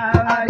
Bye.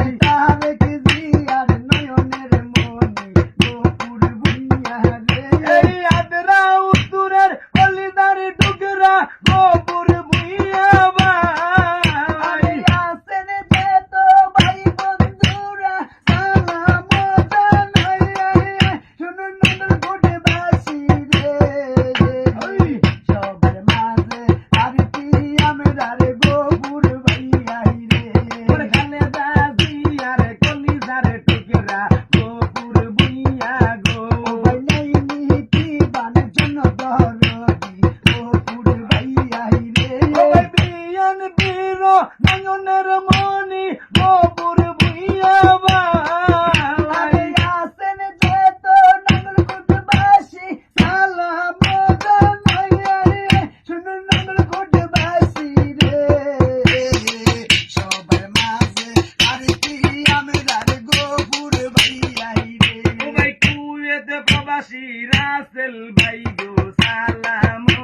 প্রবাসী রাসেল ভাই গো সালামো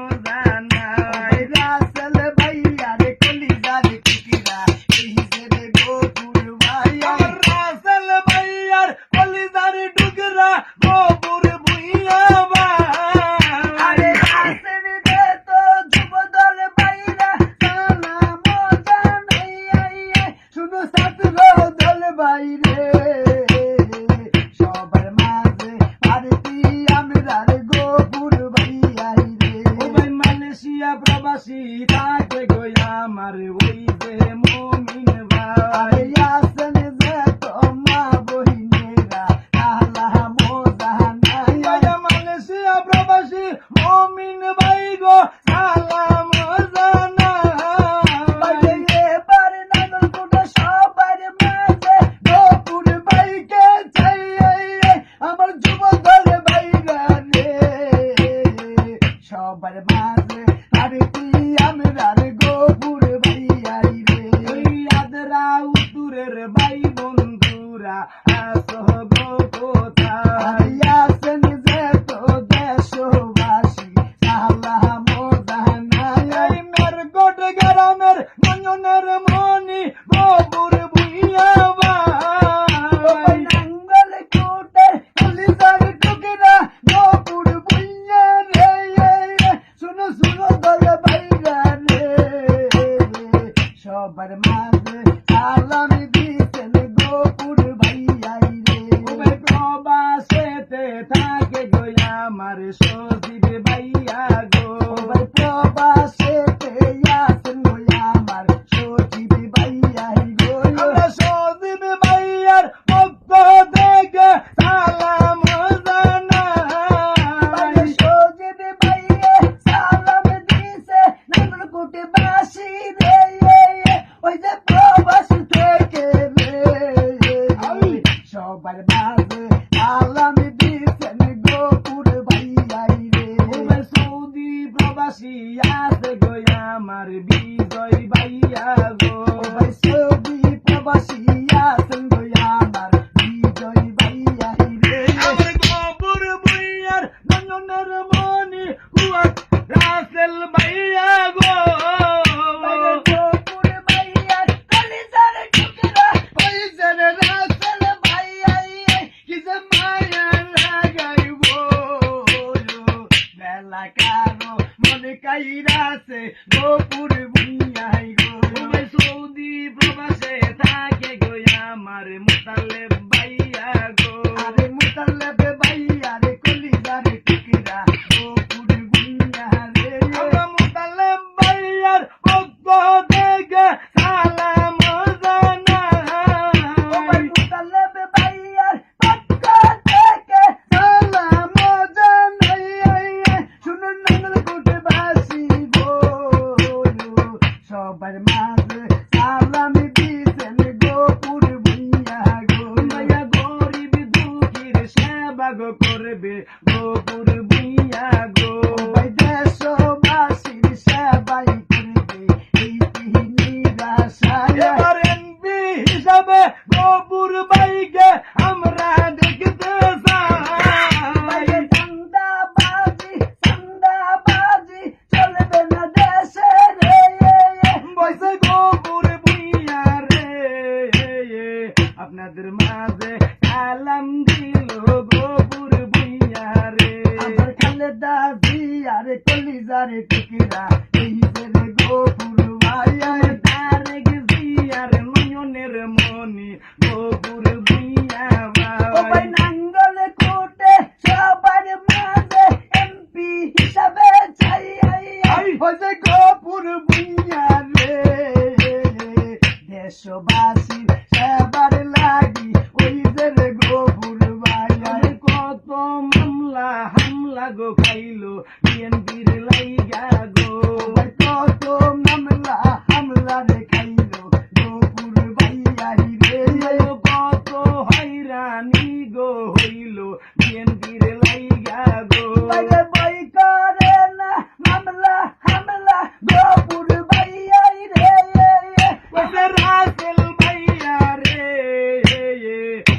সবার মাঝে সালাম দিতেন গোপুর ভাইয়াই রে। ওবে প্রবাসেতে থাকে গো আমার সজীব ভাইয়া গো। ওবে প্রবাসে So, by the mother, I love me. আমার খালেদা জিয়ার কলিজার টুকিরা এই যে গো পুরু ভাই তারে গো খাইলো বিএনপির লাইগা গো কত মামলা হামলা রে খাইলো গোপুর ভাইয়া রে কত হয়রানি গো হইল বিএনপির লাইগা গো বই করে না মামলা হামলা গোপুর ভাইয়া রে রাসেল ভাইয়া রে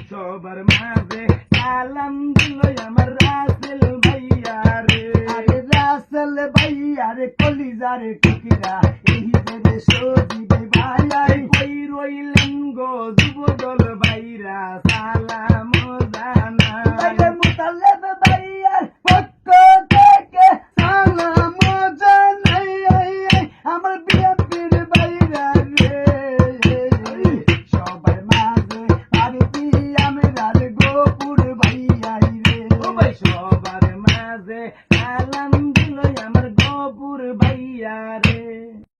সবার মাঝে সালাম দিল আমার রাসেল ভাইয়া রে কলিজার টুকিরা এই যে সজিবে ভাইয়াই ওই রইলেন গো যুবদল